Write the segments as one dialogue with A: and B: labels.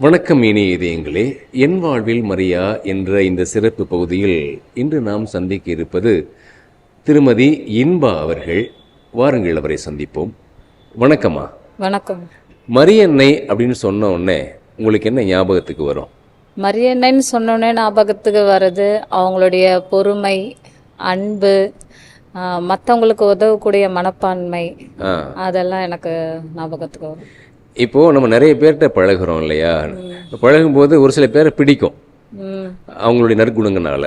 A: வணக்கம் இனி இதயங்களே என் வாழ்வில் மரியா என்ற இந்த சிறப்பு பகுதியில் இன்று நாம் சந்திக்க இருப்பது திருமதி இன்பா அவர்கள். வாருங்கள் அவரை சந்திப்போம். வணக்கம்மா.
B: வணக்கம்.
A: மரியன்னை அப்படின்னு சொன்ன உடனே உங்களுக்கு என்ன ஞாபகத்துக்கு வரும்?
B: மரியன்னைன்னு சொன்னோன்னே ஞாபகத்துக்கு வர்றது அவங்களுடைய பொறுமை அன்பு மற்றவங்களுக்கு உதவக்கூடிய மனப்பான்மை. அதெல்லாம் எனக்கு ஞாபகத்துக்கு வரும்.
A: இப்போ நம்ம நிறைய பேர்கிட்ட பழகுறோம் இல்லையா? பழகும்போது ஒரு சில பேரை பிடிக்கும். அவங்களுடைய நற்குணங்களால.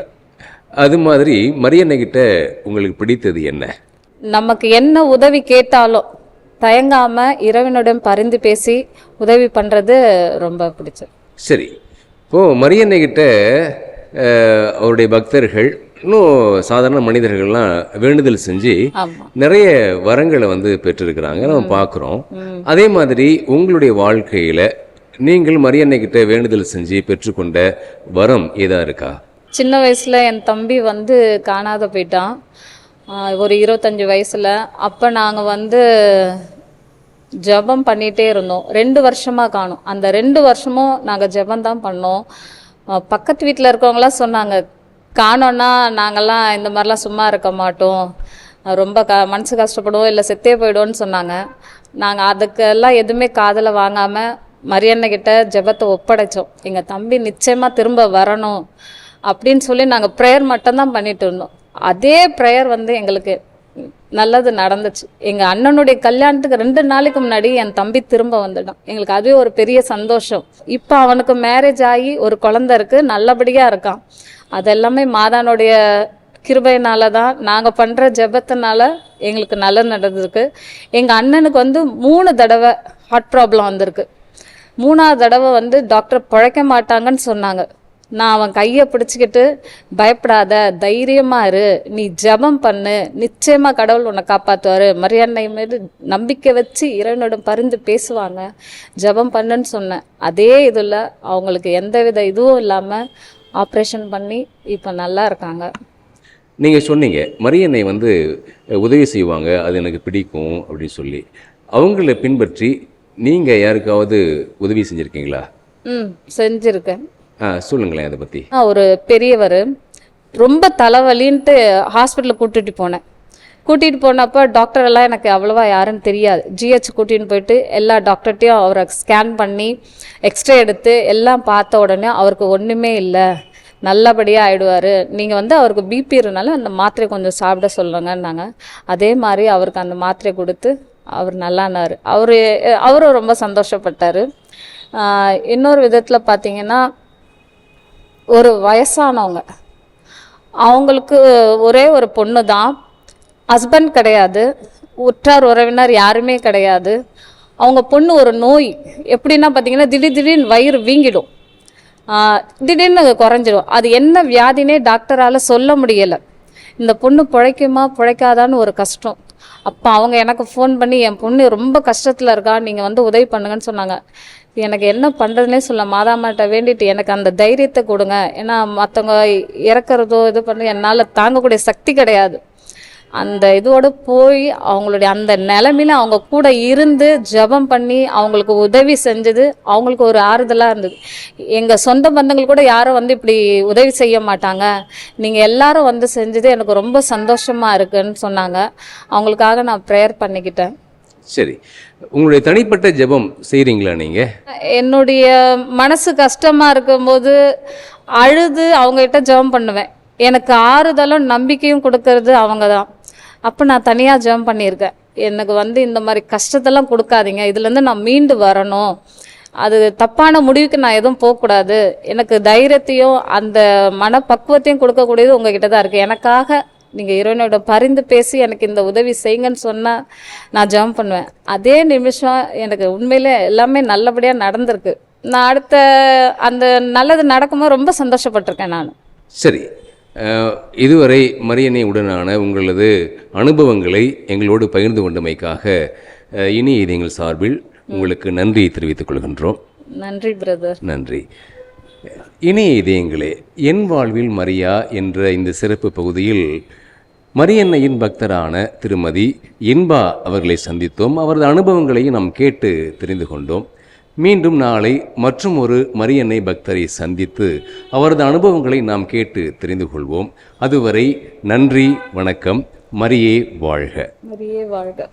A: அது மாதிரி மரியன்னை கிட்ட உங்களுக்கு பிடித்தது என்ன?
B: நமக்கு என்ன உதவி கேட்டாலும் தயங்காம இறைவனுடன் பரிந்து பேசி உதவி பண்றது ரொம்ப பிடிச்சது.
A: சரி. இப்போ மரியன்னை கிட்ட அஹ், அவருடைய பக்தர்கள் இன்னும் சாதாரண மனிதர்கள்லாம் வேண்டுதல் செஞ்சு நிறைய வரங்களை வந்து பெற்றிருக்கிறாங்க. நம்ம பார்க்குறோம். அதே மாதிரி உங்களுடைய வாழ்க்கையில நீங்கள் மரியன்னை கிட்ட வேண்டுதல் செஞ்சு பெற்றுக்கொண்ட வரம் ஏதா இருக்கா?
B: சின்ன வயசுல என் தம்பி வந்து காணாத போயிட்டான். ஒரு இருபத்தஞ்சு வயசுல. அப்ப நாங்க வந்து ஜெபம் பண்ணிட்டே இருந்தோம். ரெண்டு வருஷமா காணும். அந்த ரெண்டு வருஷமும் நாங்க ஜெபம் தான் பண்ணோம். பக்கத்து வீட்டில் இருக்கவங்களாம் சொன்னாங்க காணோன்னா நாங்கள்லாம் இந்த மாதிரிலாம் சும்மா இருக்க மாட்டோம். ரொம்ப க மனசு கஷ்டப்படுவோம் இல்லை செத்தே போயிடுவோன்னு சொன்னாங்க. நாங்கள் அதுக்கெல்லாம் எதுவுமே காதில் வாங்காமல் மரியன்னை ஜெபத்தை ஒப்படைச்சோம். எங்கள் தம்பி நிச்சயமாக திரும்ப வரணும் அப்படின்னு சொல்லி நாங்கள் ப்ரேயர் மட்டும்தான் பண்ணிட்டு இருந்தோம். அதே ப்ரேயர் வந்து எங்களுக்கு நல்லது நடந்துச்சு. எங்கள் அண்ணனுடைய கல்யாணத்துக்கு ரெண்டு நாளைக்கு முன்னாடி என் தம்பி திரும்ப வந்துட்டான். எங்களுக்கு அதுவே ஒரு பெரிய சந்தோஷம். இப்போ அவனுக்கு மேரேஜ் ஆகி ஒரு குழந்தை இருக்கு நல்லபடியாக இருக்கான். அதெல்லாமே மாதானுடைய கிருபையினால தான் நாங்கள் பண்ணுற ஜெபத்தினால எங்களுக்கு நல்லது நடந்திருக்கு. எங்கள் அண்ணனுக்கு வந்து மூணு தடவை ஹார்ட் ப்ராப்ளம் வந்திருக்கு. மூணாவது தடவை வந்து டாக்டர் பிழைக்க மாட்டாங்கன்னு சொன்னாங்க. நான் அவன் கையை பிடிச்சிக்கிட்டு பயப்படாத தைரியமா இரு. நீ ஜெபம் பண்ணு. நிச்சயமா கடவுள் உன்னை காப்பாத்துவாரு. மரியாதை மீது நம்பிக்கை வச்சு இறைவனிடம் பரிந்து பேசுவாங்க. ஜெபம் பண்ணுன்னு சொன்னேன். அதே இதில் அவங்களுக்கு எந்தவித இதுவும் இல்லாமல் ஆப்ரேஷன் பண்ணி இப்போ நல்லா இருக்காங்க.
A: நீங்க சொன்னீங்க மரியன்னை வந்து உதவி செய்வாங்க. அது எனக்கு பிடிக்கும் அப்படின்னு சொல்லி. அவங்கள பின்பற்றி நீங்க யாருக்காவது உதவி செஞ்சிருக்கீங்களா?
B: ம் செஞ்சுருக்கேன்.
A: சொல்லுங்களேன் அதை பற்றி
B: நான் ஒரு பெரியவர் ரொம்ப தலைவலின்ட்டு ஹாஸ்பிட்டலில் கூட்டிகிட்டு போனேன். கூட்டிகிட்டு போனப்போ டாக்டர் எல்லாம் எனக்கு அவ்வளோவா யாருன்னு தெரியாது. ஜிஹெச் கூட்டின்னு போயிட்டு எல்லா டாக்டர்கிட்டையும் அவரை ஸ்கேன் பண்ணி எக்ஸ்ரே எடுத்து எல்லாம் பார்த்த உடனே அவருக்கு ஒன்றுமே இல்லை. நல்லபடியாக ஆயிடுவார். நீங்கள் வந்து அவருக்கு பிபி இருந்தாலும் அந்த மாத்திரை கொஞ்சம் சாப்பிட சொல்லுங்கன்னாங்க. அதே மாதிரி அவருக்கு அந்த மாத்திரை கொடுத்து அவர் நல்லானார். அவர் அவரும் ரொம்ப சந்தோஷப்பட்டார். இன்னொரு விதத்தில் பார்த்தீங்கன்னா ஒரு வயசானவங்க. அவங்களுக்கு ஒரே ஒரு பொண்ணு தான். ஹஸ்பண்ட் கிடையாது. உற்றார் உறவினர் யாருமே கிடையாது. அவங்க பொண்ணு ஒரு நோய். எப்படின்னா பார்த்தீங்கன்னா திடீர் திடீர்னு வயிறு வீங்கிடும். திடீர்னு குறைஞ்சிடும். அது என்ன வியாதினே டாக்டரால் சொல்ல முடியலை. இந்த பொண்ணு பிழைக்குமா பிழைக்காதான்னு ஒரு கஷ்டம். அப்போ அவங்க எனக்கு ஃபோன் பண்ணி என் பொண்ணு ரொம்ப கஷ்டத்தில் இருக்கா நீங்கள் வந்து உதவி பண்ணுங்கன்னு சொன்னாங்க. எனக்கு என்ன பண்ணுறதுனே சொல்ல மாதாமாட்ட வேண்டிட்டு எனக்கு அந்த தைரியத்தை கொடுங்க. ஏன்னா மற்றவங்க இறக்குறதோ இது பண்ண என்னால் தாங்கக்கூடிய சக்தி கிடையாது. அந்த இதோடு போய் அவங்களுடைய அந்த நிலமையில அவங்க கூட இருந்து ஜெபம் பண்ணி அவங்களுக்கு உதவி செஞ்சது அவங்களுக்கு ஒரு ஆறுதலாக இருந்தது. எங்கள் சொந்த பந்தங்கள் கூட யாரும் வந்து இப்படி உதவி செய்ய மாட்டாங்க. நீங்கள் எல்லாரும் வந்து செஞ்சது எனக்கு ரொம்ப சந்தோஷமாக இருக்குன்னு சொன்னாங்க. அவங்களுக்காக நான் ப்ரேயர் பண்ணிக்கிட்டேன்.
A: சரி. உங்களுடைய தனிப்பட்ட ஜெபம் செய்கிறீங்களா நீங்கள்
B: என்னுடைய மனசு கஷ்டமாக இருக்கும்போது அழுது அவங்ககிட்ட ஜெபம் பண்ணுவேன். எனக்கு ஆறுதலும் நம்பிக்கையும் கொடுக்கறது அவங்க தான் அப்போ நான் தனியாக ஜெபம் பண்ணியிருக்கேன். எனக்கு வந்து இந்த மாதிரி கஷ்டத்தெல்லாம் கொடுக்காதீங்க. இதுலேருந்து நான் மீண்டு வரணும். அது தப்பான முடிவுக்கு நான் எதுவும் போகக்கூடாது. எனக்கு தைரியத்தையும் அந்த மனப்பக்குவத்தையும் கொடுக்கக்கூடியது உங்ககிட்ட தான் இருக்குது எனக்காக நீங்கள் இறைவனோட பரிந்து பேசி எனக்கு இந்த உதவி செய்யுங்கன்னு சொன்னால் நான் ஜெபம் பண்ணுவேன். அதே நிமிஷம் எனக்கு உண்மையிலே எல்லாமே நல்லபடியாக நடந்திருக்கு. நான் அடுத்த அந்த நல்லது நடக்கும்போது ரொம்ப சந்தோஷப்பட்டிருக்கேன் நான்.
A: சரி. இதுவரை மரியனை உடனான உங்களது அனுபவங்களை எங்களோடு பகிர்ந்து கொண்டமைக்காக இனி இது எங்கள் சார்பில் உங்களுக்கு நன்றி தெரிவித்துக் கொள்கின்றோம்.
B: நன்றி பிரதர்
A: நன்றி. இனிய இதயங்களே என் வாழ்வில் மரியா என்ற இந்த சிறப்பு பகுதியில் மரியன்னையின் பக்தரான திருமதி இன்பா அவர்களை சந்தித்தோம். அவரது அனுபவங்களையும் நாம் கேட்டு தெரிந்து கொண்டோம். மீண்டும் நாளை மற்றும் ஒரு மரியன்னை பக்தரை சந்தித்து அவரது அனுபவங்களை நாம் கேட்டு தெரிந்து கொள்வோம். அதுவரை நன்றி வணக்கம். மரியே வாழ்க.
B: மரியே வாழ்க.